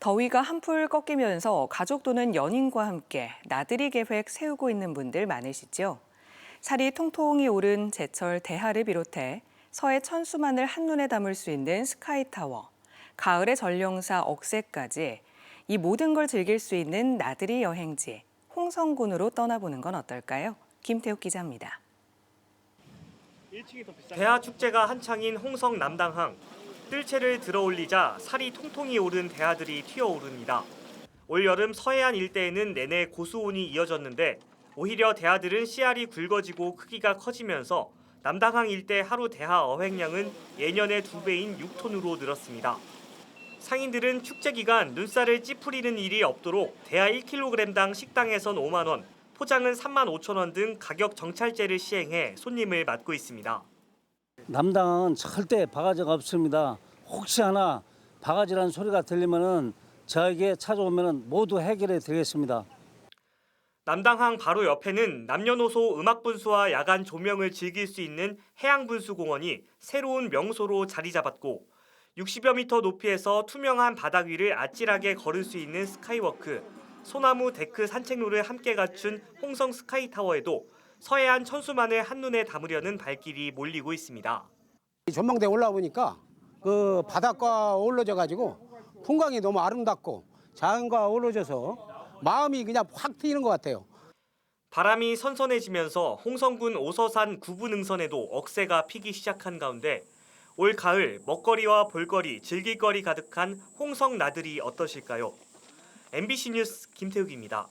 더위가 한풀 꺾이면서 가족 또는 연인과 함께 나들이 계획 세우고 있는 분들 많으시죠? 살이 통통이 오른 제철 대하를 비롯해 서해 천수만을 한눈에 담을 수 있는 스카이타워, 가을의 전령사 억새까지 이 모든 걸 즐길 수 있는 나들이 여행지 홍성군으로 떠나보는 건 어떨까요? 김태욱 기자입니다. 대하 축제가 한창인 홍성 남당항. 뜰채를 들어 올리자 살이 통통이 오른 대하들이 튀어오릅니다. 올 여름 서해안 일대에는 내내 고수온이 이어졌는데 오히려 대하들은 씨알이 굵어지고 크기가 커지면서 남당항 일대 하루 대하 어획량은 예년의 두 배인 6톤으로 늘었습니다. 상인들은 축제 기간 눈살을 찌푸리는 일이 없도록 대하 1kg당 식당에선 5만 원, 포장은 3만 5천 원 등 가격 정찰제를 시행해 손님을 맞고 있습니다. 남당은 절대 바가지가 없습니다. 혹시 하나 바가지라는 소리가 들리면은 저에게 찾아오면은 모두 해결해 드리겠습니다. 남당항 바로 옆에는 남녀노소 음악 분수와 야간 조명을 즐길 수 있는 해양 분수 공원이 새로운 명소로 자리 잡았고 60여 미터 높이에서 투명한 바닥 위를 아찔하게 걸을 수 있는 스카이워크, 소나무 데크 산책로를 함께 갖춘 홍성 스카이타워에도 서해안 천수만을 한눈에 담으려는 발길이 몰리고 있습니다. 이 전망대 올라오니까 그 바닷가 어우러져 가지고 풍광이 너무 아름답고 자연과 어우러져서 마음이 그냥 확 트이는 것 같아요. 바람이 선선해지면서 홍성군 오서산 구부 능선에도 억새가 피기 시작한 가운데 올 가을 먹거리와 볼거리, 즐길거리 가득한 홍성 나들이 어떠실까요? MBC 뉴스 김태욱입니다.